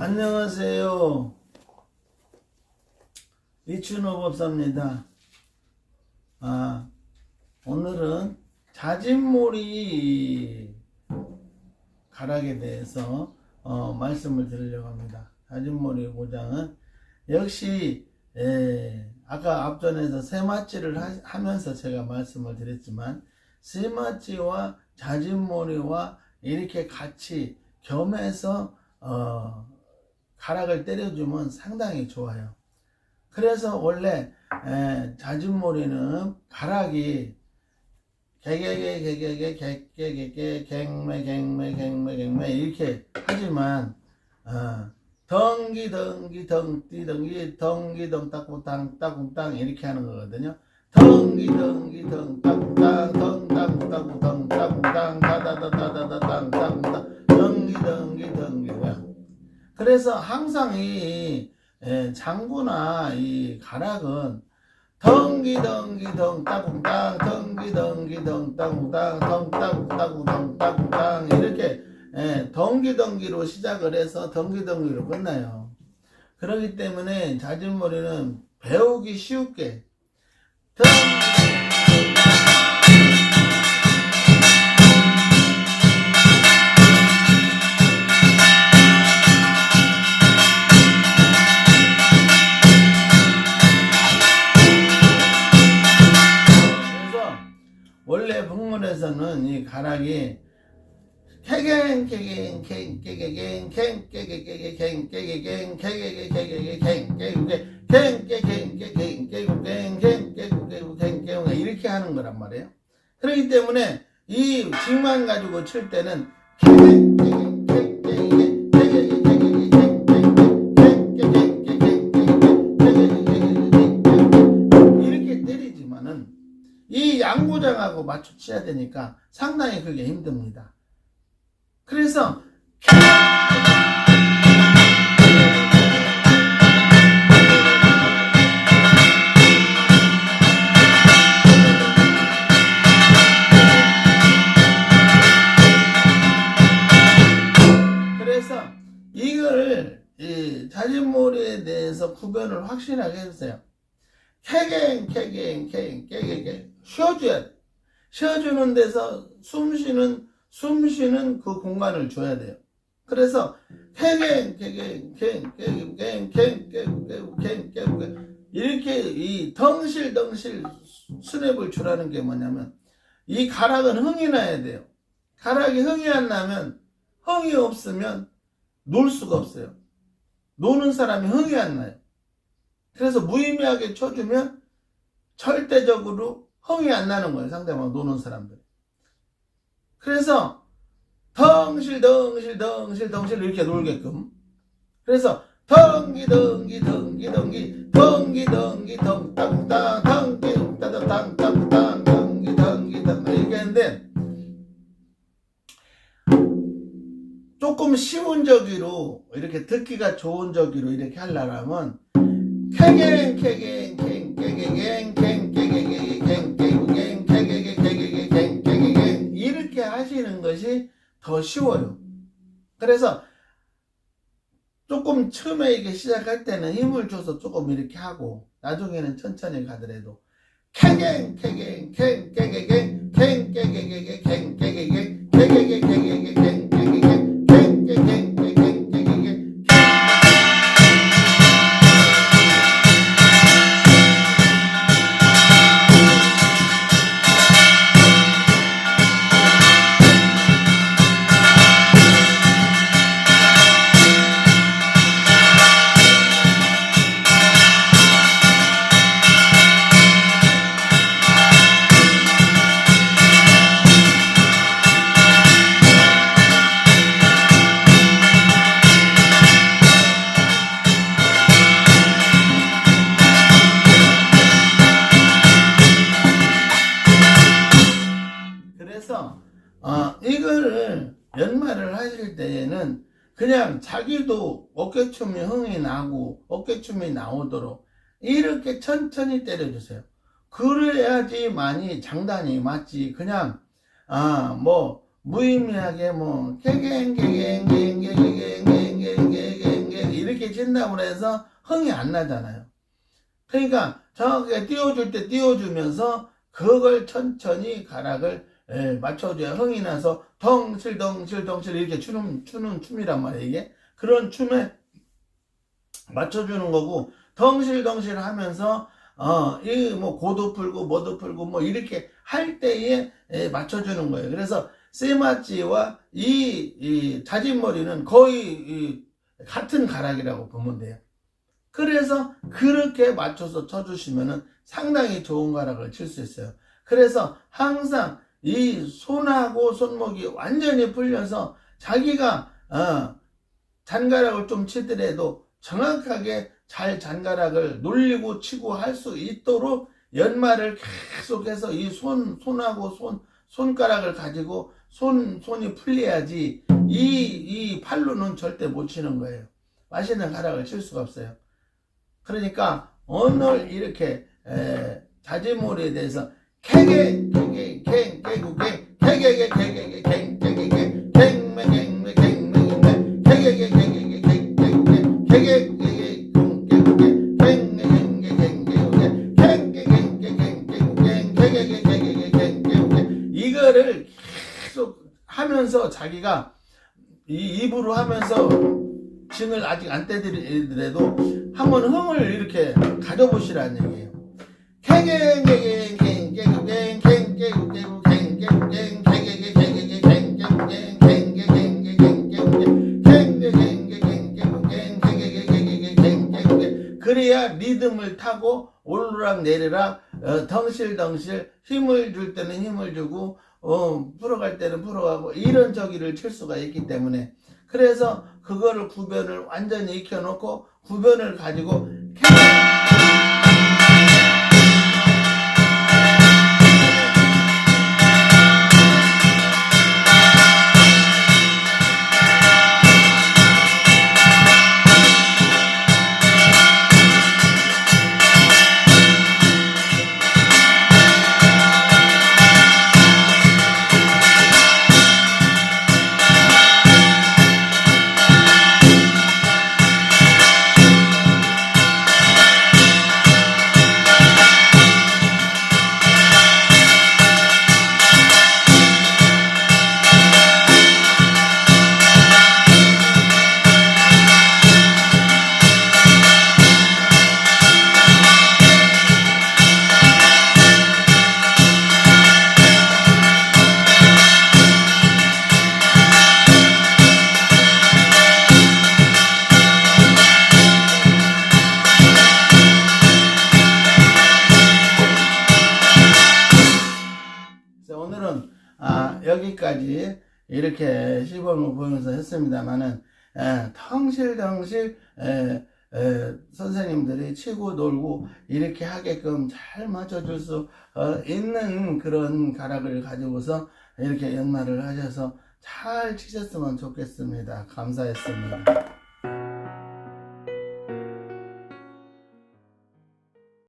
안녕하세요. 이춘호 법사입니다. 아, 오늘은 자진몰이 가락에 대해서 어, 말씀을 드리려고 합니다. 자진몰이 고장은 역시 에, 아까 앞전에서 세마치를 하, 하면서 제가 말씀을 드렸지만 세마치와 자진몰이와 이렇게 같이 겸해서 어, 가락을 때려주면 상당히 좋아요. 그래서 원래 에, 자진몰이는 가락이 개개개 개개개 개개개 갱매 갱매 갱매 갱매 이렇게 하지만 어, 덩기 덩기 덩띠 덩기 덩기 덩따꾸땅 따꾸땅 이렇게 하는 거거든요. 덩기 덩기 덩따꾸땅 덩따꾸따꾸덩 따꾸땅 다다다다다다 그래서 항상 이 에, 장구나 이 가락은 덩기 덩기 덩 따궁땅 덩기 덩기 덩 따궁땅 덩 따궁따궁 덩 따궁땅 이렇게 예, 덩기 덩기로 시작을 해서 덩기 덩기로 끝나요. 그렇기 때문에 자진몰이는 배우기 쉽게 덩 북문에서는 이 가락이 캥 깨구개 캥 깨갱 깨갱 깨구갱 캥 깨구 깨구 캥 깨구 이렇게 하는 거란 말이에요. 그렇기 때문에 이 징만 가지고 칠 때는 캐갱 이 양고장하고 맞춰쳐야 되니까 상당히 그게 힘듭니다. 그래서 그래서 이걸 이 자진몰이에 대해서 구별을 확실하게 해주세요. 캐갱 캐갱 캐갱 캐갱 쉬어줘야 돼. 쉬어주는 데서 숨 쉬는 숨 쉬는 그 공간을 줘야 돼요. 그래서 캐갱 캐갱 캥 캐갱 캥 캐갱 깨고 캥 깨고 이렇게 이 덩실덩실 스냅을 주라는 게 뭐냐면 이 가락은 흥이 나야 돼요. 가락이 흥이 안 나면 흥이 없으면 놀 수가 없어요. 노는 사람이 흥이 안 나요. 그래서 무의미하게 쳐주면 절대적으로 흥이 안 나는 거예요. 상대방 노는 사람들. 그래서 덩실 덩실 덩실 덩실 이렇게 놀게끔. 그래서 덩기 덩기 덩기 덩기 덩기 덩기 덩땅땅 덩기 따다 땅 땅땅 덩기 덩기 덩 이렇게 했는데 조금 쉬운 저기로 이렇게 듣기가 좋은 저기로 이렇게 하려면 캐갱 캐갱 더 쉬워요. 그래서 조금 처음에 이게 시작할 때는 힘을 줘서 조금 이렇게 하고 나중에는 천천히 가더라도 캐갱 캐갱 캥 깨개갱 캥 깨개갱 캥 깨개갱 캐개갱 캐개갱 캥깨 이거를 연말을 하실 때에는 그냥 자기도 어깨춤이 흥이 나고 어깨춤이 나오도록 이렇게 천천히 때려주세요. 그래야지 많이 장단이 맞지. 그냥 아 뭐 무의미하게 뭐 개갱 개갱 개갱 개갱 개갱 개갱 개갱 이렇게 친다고 해서 흥이 안 나잖아요. 그러니까 정확하게 띄워줄 때 띄워주면서 그걸 천천히 가락을 예, 맞춰줘야 흥이 나서 덩실덩실덩실 이렇게 추는, 추는 춤이란 말이에요, 이게. 그런 춤에 맞춰주는 거고, 덩실덩실 하면서, 어, 이, 뭐, 고도 풀고, 뭐도 풀고, 뭐, 이렇게 할 때에 예, 맞춰주는 거예요. 그래서, 세마찌와 이, 이 자진머리는 거의 이 같은 가락이라고 보면 돼요. 그래서 그렇게 맞춰서 쳐주시면은 상당히 좋은 가락을 칠 수 있어요. 그래서 항상 이 손하고 손목이 완전히 풀려서 자기가 어, 잔가락을 좀 치더라도 정확하게 잘 잔가락을 놀리고 치고 할 수 있도록 연말을 계속해서 이 손 손하고 손 손가락을 가지고 손 손이 풀려야지 이 이 팔로는 절대 못 치는 거예요. 맛있는 가락을 칠 수가 없어요. 그러니까 오늘 이렇게 에, 자지몰이에 대해서 개개 개개 갱 개구 갱 개개개 개개개 갱 개개개 갱매 갱매 갱매 갱매 개개개 개개개 갱 개구 갱 개개개 갱 개구 갱 갱매 갱개 갱 개구 갱 갱개 갱개 갱 개구 갱 개개개 개개개 갱 개구 갱 이거를 계속 하면서 자기가 이 입으로 하면서 징을 아직 안 떼드리더라도 한번 흥을 이렇게 가져보시라는 얘기예요. 그래야 리듬을 타고 오르락 내리락 어, 덩실덩실 힘을 줄 때는 힘을 주고 어, 풀어갈 때는 풀어가고 이런 저기를 칠 수가 있기 때문에. 그래서 그거를 구변을 완전히 익혀놓고 구변을 가지고 여기까지 이렇게 시범을 보면서 했습니다만은 에, 덩실덩실 에, 에, 선생님들이 치고 놀고 이렇게 하게끔 잘 맞춰줄 수 어, 있는 그런 가락을 가지고서 이렇게 연말을 하셔서 잘 치셨으면 좋겠습니다. 감사했습니다.